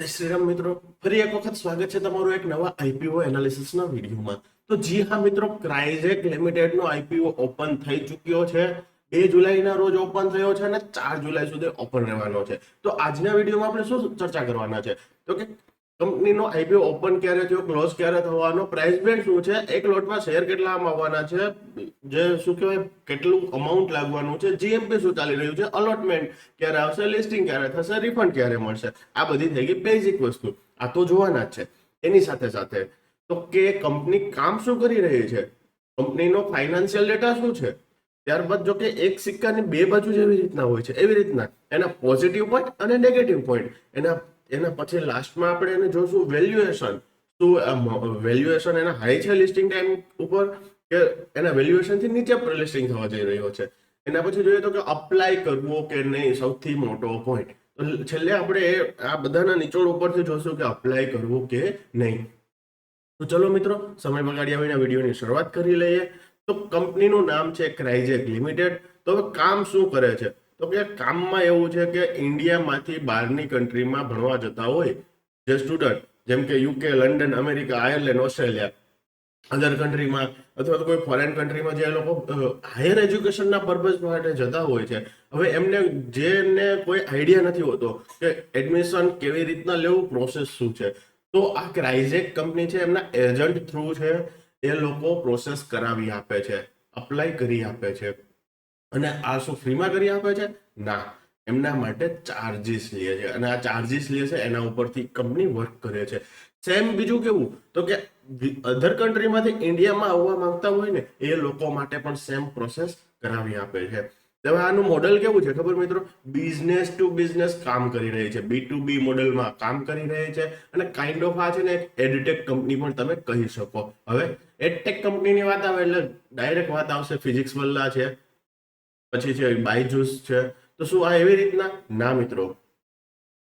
જય શ્રી રામ મિત્રો. ફરી એક વખત સ્વાગત છે તમારું એક નવા આઈપીઓ એનાલિસિસના વિડીયોમાં. તો જી હા મિત્રો, ક્રાઇઝેક લિમિટેડનો આઈપીઓ ઓપન થઈ ચૂક્યો છે. બે જુલાઈના રોજ ઓપન થયો છે અને ચાર જુલાઈ સુધી ઓપન રહેવાનો છે. તો આજના વિડીયોમાં આપણે શું ચર્ચા કરવાના છે? તો કે કંપનીનો આઈપીઓ ઓપન ક્યારે થયો, ક્લોઝ ક્યારે થવાનો પ્રાઇસ બેન્ડ શું છે, એક લોટમાં શેર કેટલા આવવાના છે, જે શું કહેવાય, કેટલું અમાઉન્ટ લાગવાનું છે જીએમપી શું ચાલી રહ્યું છે અલોટમેન્ટ ક્યારે આવશે લિસ્ટિંગ ક્યારે થશે રિફંડ ક્યારે મળશે, આ બધી થઈ ગઈ બેઝિક વસ્તુ, આ તો જોવાના જ છે, એની સાથે સાથે, તો કે કંપની કામ શું કરી રહી છે, કંપનીનો ફાઇનાન્શિયલ ડેટા શું છે, ત્યારબાદ જો કે એક સિક્કાની બે બાજુ જેવી રીતના હોય છે, એવી રીતના, એના પોઝિટિવ પોઈન્ટ અને નેગેટિવ પોઈન્ટ એના એના પછી લાસ્ટમાં આપણે એને જોશું વેલ્યુએશન શું વેલ્યુએશન એના હાઈ છે લિસ્ટિંગ ટાઈમ ઉપર કે એના વેલ્યુએશનથી નીચે લિસ્ટિંગ થવા જઈ રહ્યો છે? એના પછી જોઈએ તો કે અપ્લાય કરવો કે નહીં, સૌથી મોટો પોઈન્ટ તો છેલ્લે આપણે આ બધાના નિચોડ ઉપરથી જોશું કે અપ્લાય કરવું કે નહીં. તો ચલો મિત્રો, સમય બગાડ્યા વિના વિડીયોની શરૂઆત કરી લઈએ. તો કંપનીનું નામ છે ક્રાઇઝેક લિમિટેડ તો હવે કામ શું કરે છે? તો કે કામમાં એવું છે કે ઇન્ડિયામાંથી બહારની કન્ટ્રીમાં ભણવા જતા હોય જે સ્ટુડન્ટ, જેમ કે UK London, America, Ireland, Australia, other કન્ટ્રીમાં અથવા તો કોઈ ફોરેન કન્ટ્રીમાં જે લોકો હાયર એજ્યુકેશનના પર્પઝ માટે જતા હોય છે. હવે એમને જેને કોઈ આઈડિયા નથી હોતો કે એડમિશન કેવી રીતના લેવું, પ્રોસેસ શું છે. તો આ ક્રાઇઝેક કંપની છે, એમના એજન્ટ થ્રુ છે, એ લોકો પ્રોસેસ કરાવી આપે છે, અપ્લાય કરી આપે છે. અને આ શું ફ્રીમાં કરી આપે છે? ના. એમના માટે ચાર્જિસ લે છે. અને આ ચાર્જિસ લે છે, એના ઉપરથી કંપની વર્ક કરે છે. સેમ બીજું કેવું? તો કે અધર કન્ટ્રીમાંથી ઇન્ડિયામાં આવવા માંગતા હોય ને, એ લોકો માટે પણ સેમ પ્રોસેસ કરાવી આપે છે. હવે આનું મોડલ કેવું છે? ખબર મિત્રો? બિઝનેસ ટુ બિઝનેસ કામ કરી રહી છે. બી ટુ બી મોડેલમાં કામ કરી રહી છે. અને કાઇન્ડ ઓફ આ છે ને એક એડટેક કંપની પણ તમે કહી શકો. હવે એડટેક કંપનીની વાત આવે એટલે ડાયરેક્ટ વાત આવશે ફિઝિક્સ વલ્લા છે. પછી છે બાયજુસ છે. તો શું આ એવી રીતના? ના મિત્રો.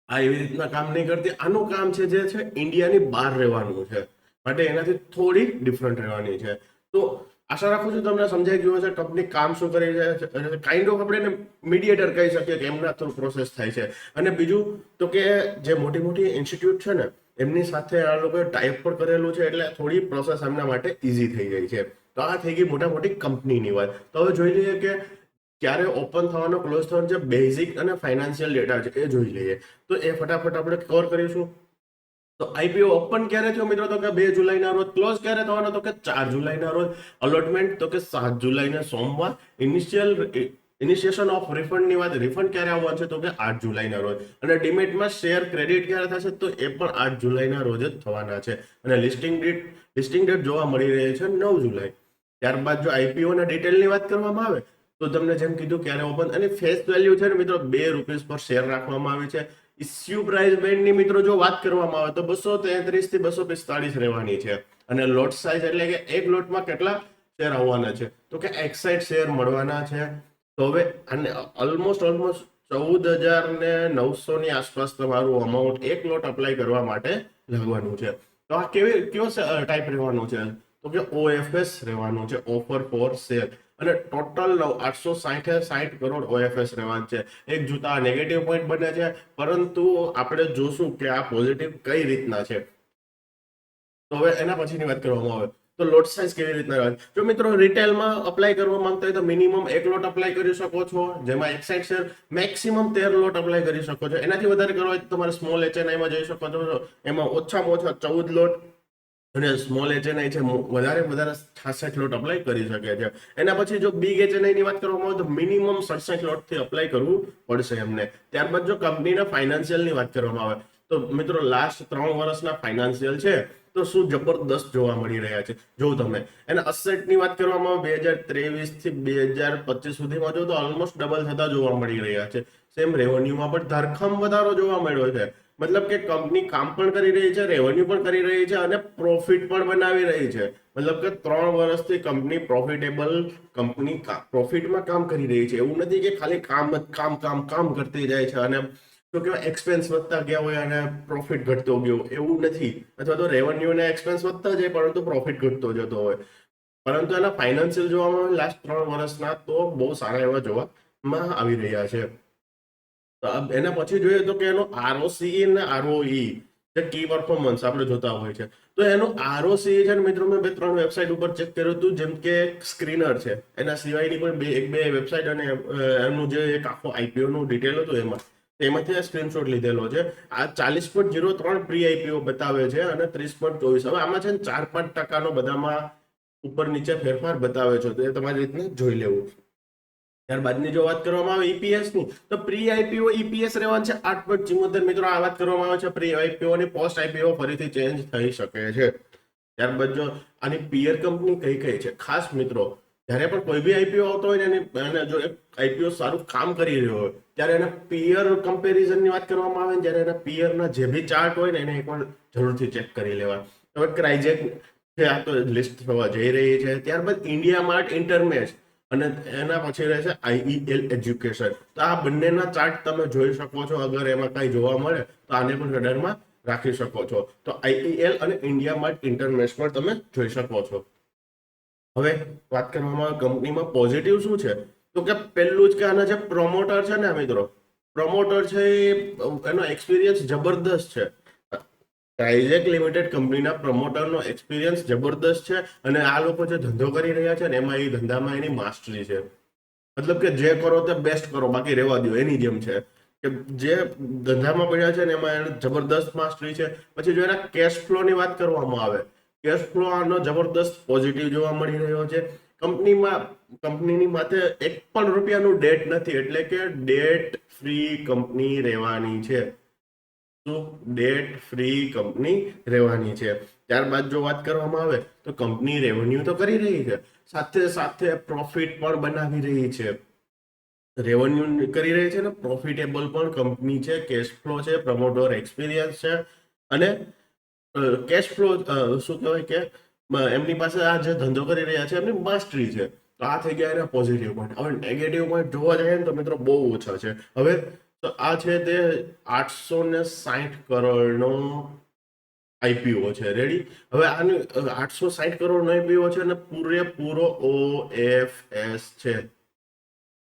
આ એવી રીતના કામ નહીં કરતી. આનું કામ છે જે છે ઇન્ડિયાની બહાર રહેવાનું છે. માટે એનાથી થોડી ડિફરન્ટ રહેવાની છે. તો આશા રાખું છું તમને સમજાઈ ગયું હશે કંપની કામ શું કરી છે. કાઇન્ડ ઓફ આપણે એને મીડિયેટર કહી શકીએ કે એમના થ્રુ પ્રોસેસ થાય છે. અને બીજું તો કે જે મોટી મોટી ઇન્સ્ટિટ્યૂટ છે ને, એમની સાથે આ લોકોએ ટાઈપ પણ કરેલું છે. એટલે થોડી પ્રોસેસ એમના માટે ઇઝી થઈ ગઈ છે. તો આ થઈ ગઈ મોટા મોટી કંપનીની વાત. તો હવે જોઈ લઈએ કે ક્યારે ઓપન થવાનો ક્લોઝ થવાનો જે બેઝિક અને ફાઇનાન્શિયલ ડેટા છે એ જોઈ લઈએ. તો એ ફટાફટ આપણે કવર કરીશું. તો આઈપીઓ ઓપન ક્યારે થયો મિત્રો? તો કે બે જુલાઈના રોજ. ક્લોઝ ક્યારે થવાનો? તો કે ચાર જુલાઈના રોજ. અલોટમેન્ટ તો કે સાત જુલાઈના સોમવાર. ઇનિશિયલ ઇનિશિયેશન ઓફ રિફંડની વાત રિફંડ ક્યારે આવવાનું છે? તો કે આઠ જુલાઈના રોજ. અને ડિમેટમાં શેર ક્રેડિટ ક્યારે થશે? તો એ પણ આઠ જુલાઈના રોજ જ થવાના છે. અને લિસ્ટિંગ ડેટ લિસ્ટિંગ ડેટ જોવા મળી રહી છે નવ જુલાઈ. ત્યારબાદ જો આઈપીઓના ડિટેલની વાત કરવામાં આવે તો તમને જેમ કીધું ક્યારે ઓપન અને ફેસ વેલ્યુ છે ને મિત્રો, બે રૂપીસ પર શેર રાખવામાં આવે છે. ઇસ્યુ પ્રાઇસ બેન્ડની મિત્રો, જો વાત કરવામાં આવે તો બસો તેત્રીસથી બસો પિસ્તાળીસ રહેવાની છે. અને લોટ સાઇઝ એટલે કે એક લોટમાં કેટલા શેર આવવાના છે? તો કે એક્સાઇડ શેર મળવાના છે. તો હવે અને ઓલમોસ્ટ ઓલમોસ્ટ ચૌદ હજાર ને નવસો ની આસપાસ તમારું અમાઉન્ટ એક લોટ અપ્લાય કરવા માટે લાગવાનું છે. તો આ કેવી કયો ટાઈપ રહેવાનું છે? તો કે ઓએફએસ રહેવાનું છે ઓફર ફોર સેલ અને ટોટલ આઠસો સાઠે સાઠ કરોડ ઓએફએસ રહેવાનું છે. એક જૂતા નેગેટિવ પોઈન્ટ બને છે. પરંતુ આપણે જોશું કે આ પોઝિટિવ કઈ રીતના છે. તો હવે એના પછીની વાત કરવામાં આવે. તો લોટ સાઇઝ કેવી રીતના રહે જો મિત્રો રિટેલમાં અપ્લાય કરવા માંગતા હોય તો મિનિમમ એક લોટ અપ્લાય કરી શકો છો. જેમાં એક સાઈડ શેર મેક્સિમમ તેર લોટ અપ્લાય કરી શકો છો. એનાથી વધારે કરવા હોય તમારે સ્મોલ એચએનઆઈમાં જઈ શકો છો. એમાં ઓછામાં ઓછા ચૌદ લોટ અને સ્મોલ એચએનઆઈ છે વધારે વધારે છાસઠ લોટ અપ્લાય કરી શકે છે. એના પછી જો બિગ એચએનઆઈ ની વાત કરવામાં આવે તો મિનિમમ સડસઠ લોટથી અપ્લાય કરવું પડશે એમને. ત્યારબાદ જો કંપનીના ફાઇનાન્શિયલની વાત કરવામાં આવે તો મિત્રો લાસ્ટ ત્રણ વર્ષના ફાઇનાન્શિયલ છે, તો શું જબરદસ્ત જોવા મળી રહ્યા છે. જો તમે. એના અસેટની વાત કરવામાં આવે, બે હજાર ત્રેવીસથી બે હજાર પચીસ સુધીમાં જો તો ઓલમોસ્ટ ડબલ થતા જોવા મળી રહ્યા છે. સેમ રેવન્યુમાં પણ ધરખમ વધારો જોવા મળ્યો છે. મતલબ કે કંપની કામ પણ કરી રહી છે રેવન્યુ પણ કરી રહી છે અને પ્રોફિટ પણ બનાવી રહી છે. મતલબ કે ત્રણ વર્ષથી કંપની પ્રોફિટેબલ કંપની પ્રોફિટમાં કામ કરી રહી છે. એવું નથી કે ખાલી કામ કામ કામ કામ કરતી જાય છે અને તો કેવા એક્સપેન્સ વધતા ગયા હોય અને પ્રોફિટ ઘટતો ગયો એવું નથી. અથવા તો રેવન્યુ અને એક્સપેન્સ વધતા જાય, પરંતુ પ્રોફિટ ઘટતો જતો હોય. પરંતુ એના ફાઇનાન્શિયલ જોવામાં લાસ્ટ ત્રણ વર્ષના તો બહુ સારા એવા જોવામાં આવી રહ્યા છે. એના પછી જોઈએ તો કે એનો આરઓસી અને આરઓઈ જે કી પરફોર્મન્સ આપણે જોતા હોય છે. તો એનો આરઓસી છે ને મિત્રો મેં બે ત્રણ વેબસાઇટ ઉપર ચેક કર્યું હતું, જેમ કે સ્ક્રીનર છે. એના સિવાયની પણ બે, એક બે વેબસાઇટ અને એમનું જે એક આખો આઈપીઓ નું ડિટેલ હતું એમાં. એમાંથી સ્ક્રીનશોટ લીધેલો છે. આ ચાલીસ પોઈન્ટ જીરો ત્રણ પ્રી આઈપીઓ બતાવે છે અને ત્રીસ પોઈન્ટ ચોવીસ. હવે આમાં છે ને ચાર પાંચ ટકાનો બધામાં ઉપર નીચે ફેરફાર બતાવે છે. તો એ તમારી રીતને જોઈ લેવું. ત્યારબાદની જો વાત કરવામાં આવે ઈપીએસની, તો પ્રી આઈપીઓ ઈપીએસ રહેવાનું છે આઠ પોઈન્ટ ચુમ્મોતેર મિત્રો, આ વાત કરવામાં આવે છે પ્રી આઈપીઓ અને પોસ્ટ આઈપીઓ ફરીથી ચેન્જ થઈ શકે છે. ત્યારબાદ જો આની પિયર કંપની કઈ કઈ છે? ખાસ મિત્રો, જ્યારે પણ કોઈ બી આઈપીઓ આવતો હોય ને એની જો આઈપીઓ સારું કામ કરી રહ્યો હોય, ત્યારે એના પિયર કમ્પેરિઝનની વાત કરવામાં આવે ને જ્યારે એના પિયરના જે બી ચાર્ટ હોય ને એને એકવાર જરૂરથી ચેક કરી લેવા હવે ક્રાઇજેક આ તો લિસ્ટ થવા જઈ રહી છે. ત્યારબાદ ઇન્ડિયા માર્ટ ઇન્ટરમેશ અને એના પછી રહે છે આઈઈએલ એજ્યુકેશન. તો આ બંનેના ચાર્ટ તમે જોઈ શકો છો. અગર એમાં કંઈ જોવા મળે, તો આને પણ રડારમાં રાખી શકો છો. તો આઈઈએલ અને ઇન્ડિયા માર્ટ ઇન્ટરનેશનલ તમે જોઈ શકો છો. હવે વાત કરવામાં કંપનીમાં પોઝિટિવ શું છે? તો કે પહેલું જ કે આના જે પ્રમોટર છે ને મિત્રો? પ્રમોટર છે એનો એક્સપિરિયન્સ જબરદસ્ત છે. ટ્રાઇઝેક લિમિટેડ કંપનીના પ્રમોટરનો એક્સપિરિયન્સ જબરદસ્ત છે અને આ લોકો જે ધંધો કરી રહ્યા છે ને એમાં એ ધંધામાં એની માસ્ટરી છે. મતલબ કે જે કરો તે બેસ્ટ કરો, બાકી રહેવા દો, એની જેમ છે. કે જે ધંધામાં પડ્યા છે ને એમાં એને જબરદસ્ત માસ્ટરી છે. પછી જો એના કેશ ફ્લોની વાત કરવામાં આવે કેશ ફ્લો આનો જબરદસ્ત પોઝિટિવ જોવા મળી રહ્યો છે. કંપનીમાં, કંપનીની માથે એક પણ રૂપિયાનું ડેટ નથી, એટલે કે ડેટ ફ્રી કંપની રહેવાની છે. ડેટ ફ્રી કંપની રહેવાની છે. ત્યારબાદ જો વાત કરવામાં આવે, તો કંપની રેવન્યુ તો કરી રહી છે. સાથે સાથે પ્રોફિટ પણ બનાવી રહી છે. રેવન્યુ કરી રહી છે ને પ્રોફિટેબલ પણ કંપની છે કેશ ફ્લો છે પ્રમોટર એક્સપિરિયન્સ છે. અને કેશ ફ્લો શું કહેવાય કે એમની પાસે આ જે ધંધો કરી રહ્યા છે, એમની માસ્ટરી છે. તો આ થઈ ગયા એના પોઝિટિવ પોઈન્ટ હવે નેગેટિવ પોઈન્ટ જોવા જઈએ ને તો મિત્રો બહુ ઓછા છે. હવે તો આ છે તે આઠસો ને સાહીઠ કરોડનો આઈપીઓ છે. રેડી હવે આની, આઠસો સાહીઠ કરોડનો આઈપીઓ છે અને પૂરેપૂરો ઓ એફ એસ છે.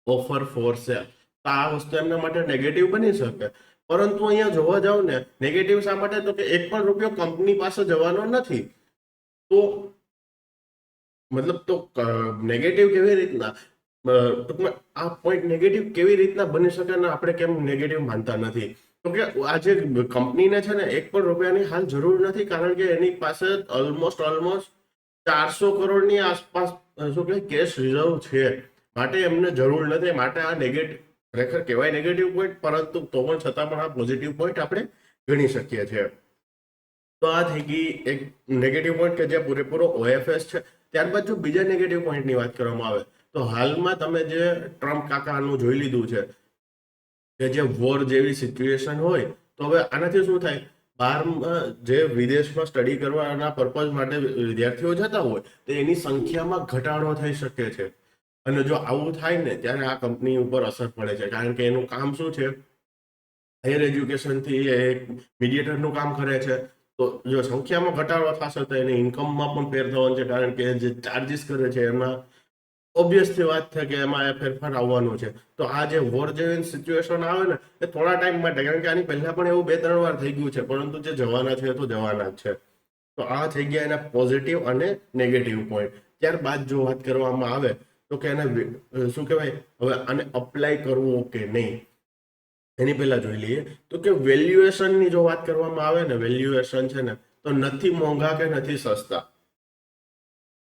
ઓફર ફોર સેલ તો આ વસ્તુ એમના માટે નેગેટિવ બની શકે. પરંતુ અહીંયા જોવા જાવ ને નેગેટિવ શા માટે? તો કે એક પણ રૂપિયો કંપની પાસે જવાનો નથી. તો, મતલબ તો નેગેટિવ કેવી રીતના? ટૂંકમાં આ પોઈન્ટ નેગેટિવ કેવી રીતના બની શકે ને આપણે કેમ નેગેટિવ માનતા નથી? તો કે આ જે કંપનીને છે ને, એક પણ રૂપિયાની હાલ જરૂર નથી, કારણ કે એની પાસે ઓલમોસ્ટ ઓલમોસ્ટ ચારસો કરોડની આસપાસ શું કે કેશ રિઝર્વ છે. માટે એમને જરૂર નથી, માટે આ નેગેટિવ ખરેખર કહેવાય નેગેટિવ પોઈન્ટ પરંતુ તો પણ છતાં પણ આ પોઝિટિવ પોઈન્ટ આપણે ગણી શકીએ છીએ. તો આ થઈ ગઈ એક નેગેટિવ પોઈન્ટ કે જે પૂરેપૂરો ઓએફએસ છે. ત્યારબાદ જો બીજા નેગેટિવ પોઈન્ટની વાત કરવામાં આવે તો હાલમાં તમે જે ટ્રમ્પ કાકાનું જોઈ લીધું છે, કે જે વોર જેવી સિચ્યુએશન હોય, તો હવે આનાથી શું થાય? બહારમાં જે વિદેશમાં સ્ટડી કરવાના પર્પઝ માટે વિદ્યાર્થીઓ જતા હોય, તો એની સંખ્યામાં ઘટાડો થઈ શકે છે. અને જો આવું થાય ને, ત્યારે આ કંપની ઉપર અસર પડે છે. કારણ કે એનું કામ શું છે? હાયર એજ્યુકેશનથી એ મીડિયેટરનું કામ કરે છે. તો જો સંખ્યામાં ઘટાડો થશે, તો એને ઇન્કમમાં પણ ફેર થવાનો છે. કારણ કે જે ચાર્જિસ કરે છે એમાં ઓબ્વિયસલી વાત છે કે એમાં ફેરફાર આવવાનો છે. તો આ જે વોર જેવી સિચ્યુએશન આવે ને, એ થોડા ટાઈમ માટે, કારણ કે આની પહેલા પણ એવું બે ત્રણ વાર થઈ ગયું છે, પરંતુ જે જવાના છે તો જવાના જ છે. તો આ થઈ ગયા એના પોઝિટિવ અને નેગેટિવ પોઈન્ટ ત્યારબાદ જો વાત કરવામાં આવે, તો કે એને શું કહેવાય? હવે આને અપ્લાય કરવું કે નહીં? એની પહેલા જોઈ લઈએ. તો કે વેલ્યુએશનની જો વાત કરવામાં આવે ને વેલ્યુએશન છે ને, તો નથી મોંઘા કે નથી સસ્તા.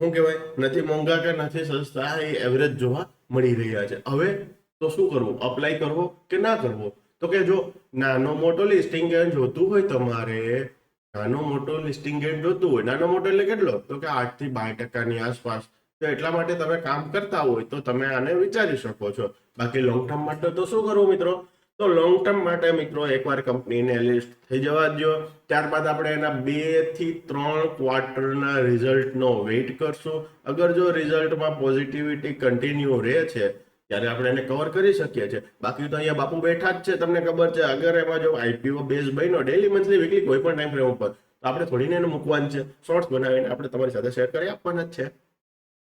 શું કહેવાય? નથી મોંઘા કે નથી સસ્તા, એ એવરેજ જોવા મળી રહ્યા છે. હવે તો શું કરવું? અપ્લાય કરવો કે ના કરવો? તો કે જો નાનો મોટો લિસ્ટિંગ ગેટ જોતું હોય તમારે, નાનો મોટો લિસ્ટિંગ ગેટ જોતું હોય, નાનો મોટો એટલે કેટલો? તો કે આઠથી બાર ટકાની આસપાસ. તો એટલા માટે તમે કામ કરતા હોય તો તમે આને વિચારી શકો છો. બાકી લોંગ ટર્મ માટે તો શું કરવું મિત્રો? તો લોંગ ટર્મ માટે મિત્રો એકવાર કંપનીને લિસ્ટ થઈ જવા દો ત્યારબાદ આપણે એના બેથી ત્રણ ક્વાર્ટરના રિઝલ્ટનો વેઇટ કરશું. અગર જો રિઝલ્ટમાં પોઝિટિવિટી કન્ટિન્યુ રહે છે, ત્યારે આપણે એને કવર કરી શકીએ છીએ. બાકી તો અહીંયા બાપુ બેઠા જ છે, તમને ખબર છે. અગર એમાં જો આઈપીઓ બેઝ બન્યો ડેલી મંથલી વીકલી કોઈ પણ ટાઈમ ફ્રેમ ઉપર, તો આપણે થોડીને એને મૂકવાનું છે. શોર્ટ્સ બનાવીને આપણે તમારી સાથે શેર કરી આપવાના જ છે.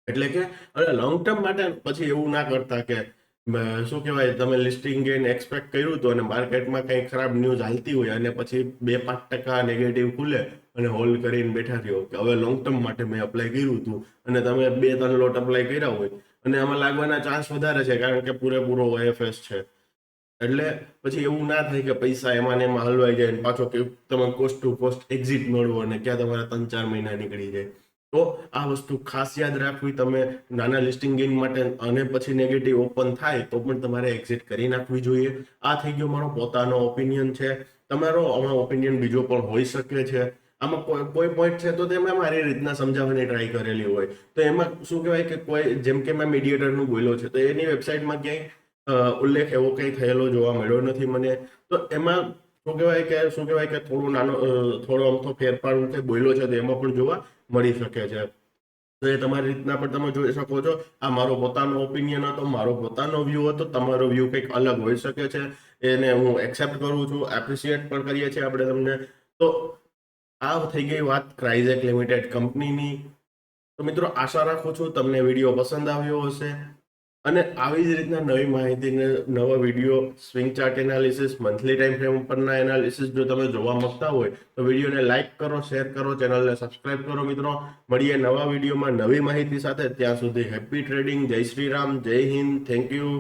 એટલે કે લોંગ ટર્મ માટે પછી એવું ના કરતા કે શું કહેવાય, તમે લિસ્ટિંગ ગેઇન એક્સપેક્ટ કર્યું હતું અને માર્કેટમાં કંઈ ખરાબ ન્યૂઝ હાલતી હોય અને પછી બે પાંચ ટકા નેગેટિવ ખુલે અને હોલ્ડ કરીને બેઠા રહ્યો કે હવે લોંગ ટર્મ માટે મેં અપ્લાય કર્યું હતું અને તમે બે ત્રણ લોટ અપ્લાય કર્યા હોય. અને આમાં લાગવાના ચાન્સ વધારે છે કારણ કે પૂરેપૂરો ઓએફએસ છે. એટલે પછી એવું ના થાય કે પૈસા એમાં ને એમાં હલવાઈ જાય પાછો કે તમે કોસ્ટ ટુ કોસ્ટ એક્ઝિટ મળવો અને ક્યાં તમારા ત્રણ ચાર મહિના નીકળી જાય. તો આ વસ્તુ ખાસ યાદ રાખવી તમે નાના લિસ્ટિંગ ગેઇન માટે અને પછી નેગેટિવ ઓપન થાય તો પણ તમારે એક્ઝિટ કરી નાખવી જોઈએ. આ થઈ ગયો મારો પોતાનો ઓપિનિયન છે. તમારો આમાં ઓપિનિયન બીજો પણ હોઈ શકે છે. આમાં કોઈ કોઈ પોઈન્ટ છે તો તેમાં મારી રીતના સમજાવવાની ટ્રાય કરેલી હોય. તો એમાં શું કહેવાય કે કોઈ, જેમ કે મેં મીડિયેટરનું બોલ્યો છે, તો એની વેબસાઇટમાં ક્યાંય ઉલ્લેખ એવો કંઈ થયેલો જોવા મળ્યો નથી મને. તો એમાં શું કહેવાય કે, શું કહેવાય કે થોડું નાનો થોડો અમથો ફેરફાર હું કંઈ બોલ્યો છે તો એમાં પણ જોવા મળી શકે છે. તો એ તમારી રીતના પણ તમે જોઈ શકો છો. આ મારો પોતાનો ઓપિનિયન હતો, મારો પોતાનો વ્યૂ હતો, તમારો વ્યૂ કંઈક અલગ હોઈ શકે છે. એને હું એક્સેપ્ટ કરું છું એપ્રિશિએટ પણ કરીએ છીએ આપણે તમને. તો આ થઈ ગઈ વાત ક્રાઇઝેક લિમિટેડ કંપનીની. તો મિત્રો આશા રાખું છું તમને વીડિયો પસંદ આવ્યો હશે. અને આવી જ રીતના નવી માહિતીને નવા video swing chart analysis monthly time frame પરના એનાલિસિસ જો તમે જોવા માંગતા હોય, તો વિડીયોને લાઇક કરો શેર કરો ચેનલને સબસ્ક્રાઇબ કરો મિત્રો. મળીએ નવા વિડીયોમાં નવી માહિતી સાથે. ત્યાં સુધી હેપી ટ્રેડિંગ જય શ્રી રામ, જય હિન્દ. Thank you